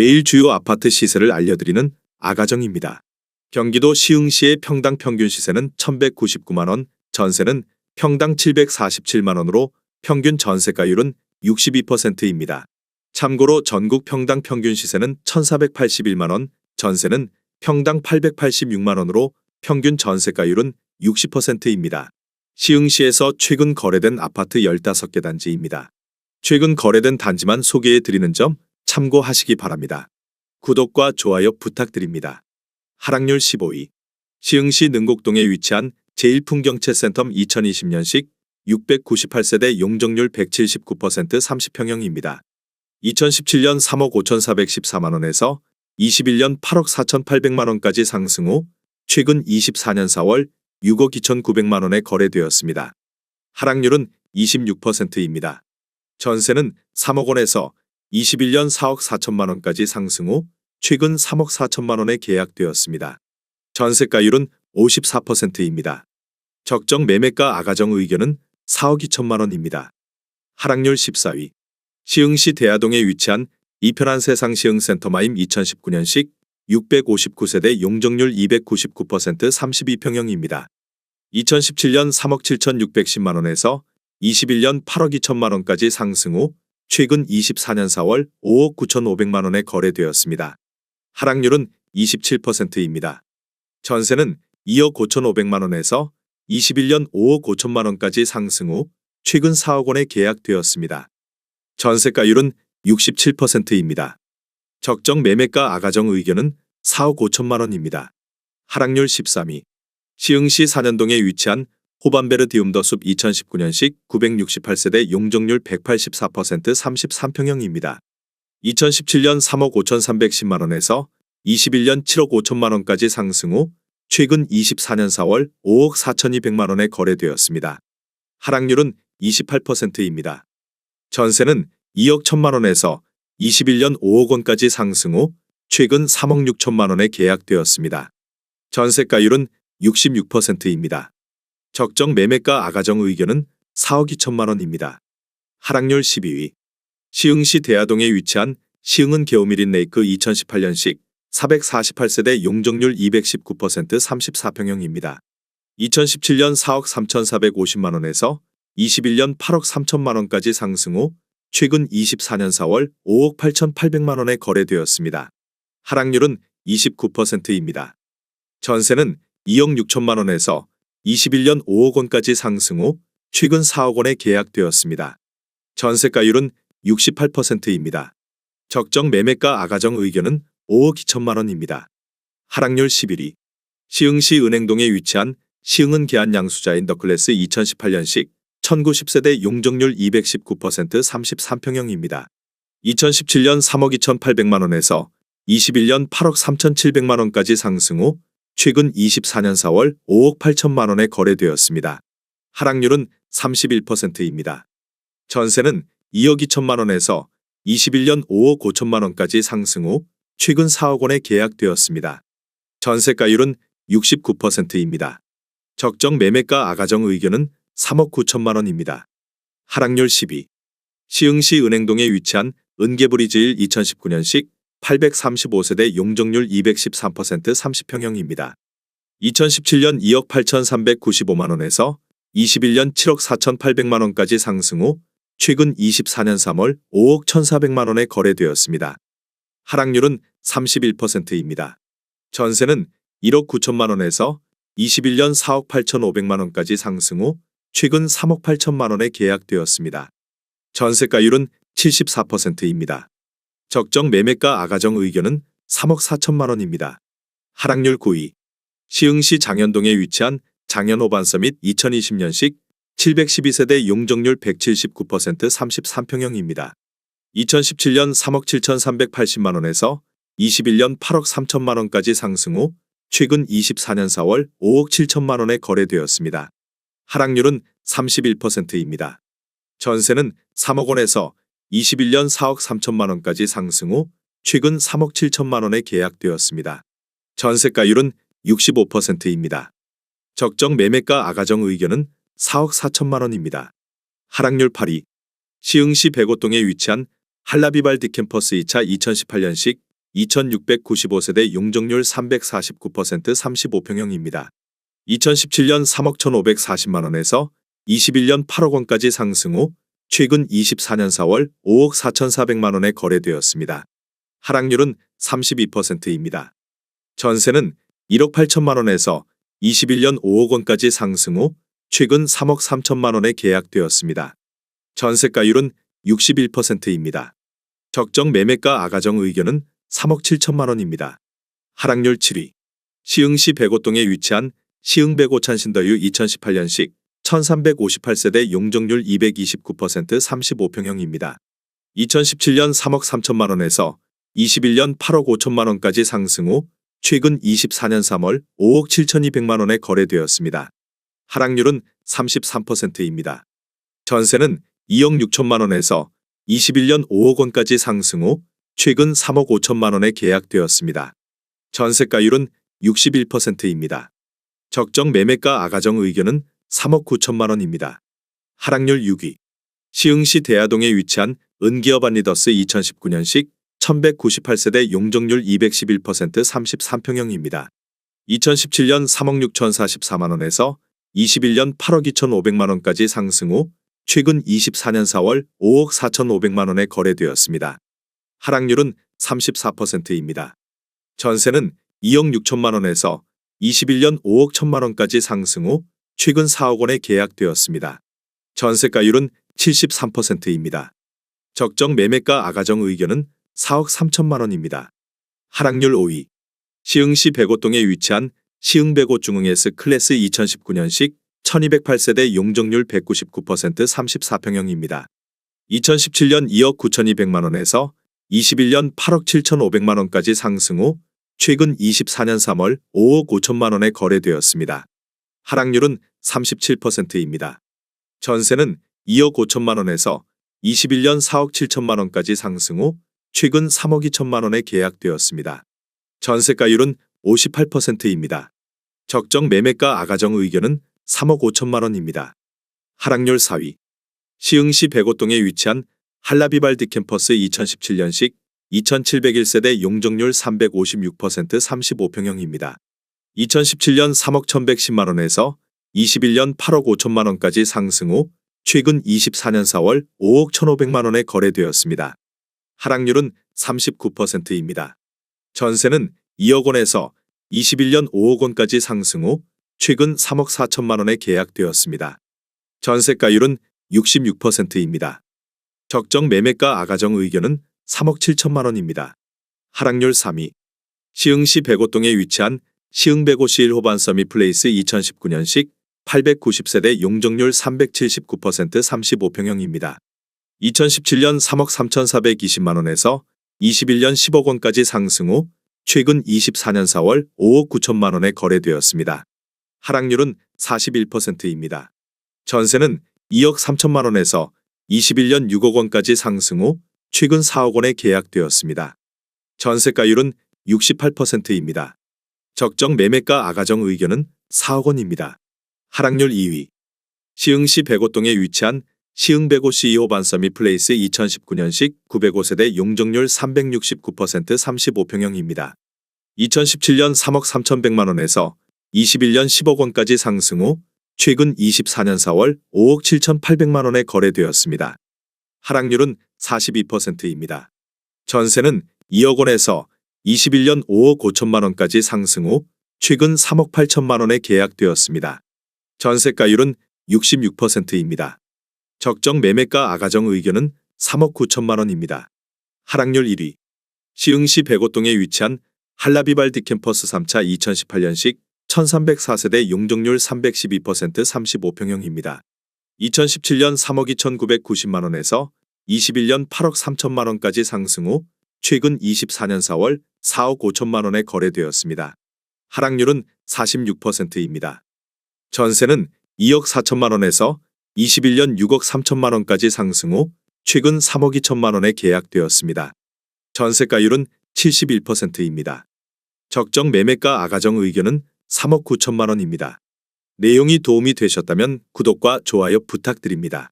매일 주요 아파트 시세를 알려드리는 아가정입니다. 경기도 시흥시의 평당 평균 시세는 1199만원, 전세는 평당 747만원으로 평균 전세가율은 62%입니다. 참고로 전국 평당 평균 시세는 1481만원, 전세는 평당 886만원으로 평균 전세가율은 60%입니다. 시흥시에서 최근 거래된 아파트 15개 단지입니다. 최근 거래된 단지만 소개해 드리는 점 참고하시기 바랍니다. 구독과 좋아요 부탁드립니다. 하락률 15위. 시흥시 능곡동에 위치한 제1풍경채센텀 2020년식 698세대 용적률 179% 30평형입니다. 2017년 3억 5,414만원에서 21년 8억 4,800만원까지 상승 후 최근 24년 4월 6억 2,900만원에 거래되었습니다. 하락률은 26%입니다. 전세는 3억 원에서 21년 4억 4천만 원까지 상승 후 최근 3억 4천만 원에 계약되었습니다. 전세가율은 54%입니다. 적정 매매가 아가정 의견은 4억 2천만 원입니다. 하락률 14위. 시흥시 대하동에 위치한 이편한 세상 시흥센터마임 2019년식 659세대 용적률 299% 32평형입니다. 2017년 3억 7,610만 원에서 21년 8억 2천만 원까지 상승 후 최근 24년 4월 5억 9,500만 원에 거래되었습니다. 하락률은 27%입니다. 전세는 2억 5,500만 원에서 21년 5억 5천만 원까지 상승 후 최근 4억 원에 계약되었습니다. 전세가율은 67%입니다. 적정 매매가 아가정 의견은 4억 5천만 원입니다. 하락률 13위. 시흥시 사년동에 위치한 호반베르디움더 숲 2019년식 968세대 용적률 184% 33평형입니다. 2017년 3억 5,310만 원에서 21년 7억 5천만 원까지 상승 후 최근 24년 4월 5억 4,200만 원에 거래되었습니다. 하락률은 28%입니다. 전세는 2억 1천만 원에서 21년 5억 원까지 상승 후 최근 3억 6천만 원에 계약되었습니다. 전세가율은 66%입니다. 적정 매매가 아가정 의견은 4억 2천만 원입니다. 하락률 12위. 시흥시 대하동에 위치한 시흥은 게오미린 레이크 2018년식 448세대 용적률 219% 34평형입니다. 2017년 4억 3,450만 원에서 21년 8억 3천만 원까지 상승 후 최근 24년 4월 5억 8,800만 원에 거래되었습니다. 하락률은 29%입니다. 전세는 2억 6천만 원에서 21년 5억 원까지 상승 후 최근 4억 원에 계약되었습니다. 전세가율은 68%입니다. 적정 매매가 아가정 의견은 5억 2천만 원입니다. 하락률 11위. 시흥시 은행동에 위치한 시흥은 계안 양수자인 더클래스 2018년식 1910세대 용적률 219% 33평형입니다. 2017년 3억 2,800만 원에서 21년 8억 3,700만 원까지 상승 후 최근 24년 4월 5억 8천만 원에 거래되었습니다. 하락률은 31%입니다. 전세는 2억 2천만 원에서 21년 5억 5천만 원까지 상승 후 최근 4억 원에 계약되었습니다. 전세가율은 69%입니다. 적정 매매가 아가정 의견은 3억 9천만 원입니다. 하락률 12. 시흥시 은행동에 위치한 은계브리즈일 2019년식 835세대 용적률 213% 30평형입니다. 2017년 2억 8,395만 원에서 21년 7억 4,800만 원까지 상승 후 최근 24년 3월 5억 1,400만 원에 거래되었습니다. 하락률은 31%입니다. 전세는 1억 9천만 원에서 21년 4억 8,500만 원까지 상승 후 최근 3억 8천만 원에 계약되었습니다. 전세가율은 74%입니다. 적정 매매가 아가정 의견은 3억 4천만 원입니다. 하락률 9위. 시흥시 장현동에 위치한 장현호반 서밋 2020년식 712세대 용적률 179% 33평형입니다. 2017년 3억 7,380만 원에서 21년 8억 3천만 원까지 상승 후 최근 24년 4월 5억 7천만 원에 거래되었습니다. 하락률은 31%입니다. 전세는 3억 원에서 21년 4억 3천만 원까지 상승 후 최근 3억 7천만 원에 계약되었습니다. 전세가율은 65%입니다. 적정 매매가 아가정 의견은 4억 4천만 원입니다. 하락률 8위. 시흥시 백오동에 위치한 한라비발 디캠퍼스 2차 2018년식 2695세대 용적률 349% 35평형입니다. 2017년 3억 1,540만 원에서 21년 8억 원까지 상승 후 최근 24년 4월 5억 4,400만 원에 거래되었습니다. 하락률은 32%입니다. 전세는 1억 8천만 원에서 21년 5억 원까지 상승 후 최근 3억 3천만 원에 계약되었습니다. 전세가율은 61%입니다. 적정 매매가 아가정 의견은 3억 7천만 원입니다. 하락률 7위. 시흥시 백오동에 위치한 시흥 백오찬 신더유 2018년식 1358세대 용적률 229% 35평형입니다. 2017년 3억 3천만 원에서 21년 8억 5천만 원까지 상승 후 최근 24년 3월 5억 7,200만 원에 거래되었습니다. 하락률은 33%입니다. 전세는 2억 6천만 원에서 21년 5억 원까지 상승 후 최근 3억 5천만 원에 계약되었습니다. 전세가율은 61%입니다. 적정 매매가 아가정 의견은 3억 9천만 원입니다. 하락률 6위. 시흥시 대하동에 위치한 은기업 안리더스 2019년식 1198세대 용적률 211% 33평형입니다. 2017년 3억 6,044만 원에서 21년 8억 2,500만 원까지 상승 후 최근 24년 4월 5억 4,500만 원에 거래되었습니다. 하락률은 34%입니다. 전세는 2억 6천만 원에서 21년 5억 1천만 원까지 상승 후 최근 4억 원에 계약되었습니다. 전세가율은 73%입니다. 적정 매매가 아가정 의견은 4억 3천만 원입니다. 하락률 5위. 시흥시 백오동에 위치한 시흥 백오 중흥S 클래스 2019년식 1208세대 용적률 199% 34평형입니다. 2017년 2억 9,200만 원에서 21년 8억 7,500만 원까지 상승 후 최근 24년 3월 5억 5천만 원에 거래되었습니다. 하락률은 37%입니다. 전세는 2억 5천만 원에서 21년 4억 7천만 원까지 상승 후 최근 3억 2천만 원에 계약되었습니다. 전세가율은 58%입니다. 적정 매매가 아가정 의견은 3억 5천만 원입니다. 하락률 4위. 시흥시 백오동에 위치한 한라비발디 캠퍼스 2017년식 2701세대 용적률 356% 35평형입니다. 2017년 3억 1110만 원에서 21년 8억 5천만 원까지 상승 후 최근 24년 4월 5억 1,500만 원에 거래되었습니다. 하락률은 39%입니다. 전세는 2억 원에서 21년 5억 원까지 상승 후 최근 3억 4천만 원에 계약되었습니다. 전세가율은 66%입니다. 적정 매매가 아가정 의견은 3억 7천만 원입니다. 하락률 3위. 시흥시 백오동에 위치한 시흥 백오시 1호반 서미 플레이스 2019년식 890세대 용적률 379% 35평형입니다. 2017년 3억 3,420만 원에서 21년 10억 원까지 상승 후 최근 24년 4월 5억 9천만 원에 거래되었습니다. 하락률은 41%입니다. 전세는 2억 3천만 원에서 21년 6억 원까지 상승 후 최근 4억 원에 계약되었습니다. 전세가율은 68%입니다. 적정 매매가 아가정 의견은 4억 원입니다. 하락률 2위. 시흥시 백오동에 위치한 시흥 백오 CEO 반서미 플레이스 2019년식 905세대 용적률 369% 35평형입니다. 2017년 3억 3,100만 원에서 21년 10억 원까지 상승 후 최근 24년 4월 5억 7,800만 원에 거래되었습니다. 하락률은 42%입니다. 전세는 2억 원에서 21년 5억 5천만 원까지 상승 후 최근 3억 8천만 원에 계약되었습니다. 전세가율은 66%입니다. 적정 매매가 아가정 의견은 3억 9천만 원입니다. 하락률 1위. 시흥시 백오동에 위치한 한라비발디 캠퍼스 3차 2018년식 1304세대 용적률 312% 35평형입니다. 2017년 3억 2,990만 원에서 21년 8억 3천만 원까지 상승 후 최근 24년 4월 4억 5천만 원에 거래되었습니다. 하락률은 46%입니다. 전세는 2억 4천만 원에서 21년 6억 3천만 원까지 상승 후 최근 3억 2천만 원에 계약되었습니다. 전세가율은 71%입니다. 적정 매매가 아가정 의견은 3억 9천만 원입니다. 내용이 도움이 되셨다면 구독과 좋아요 부탁드립니다.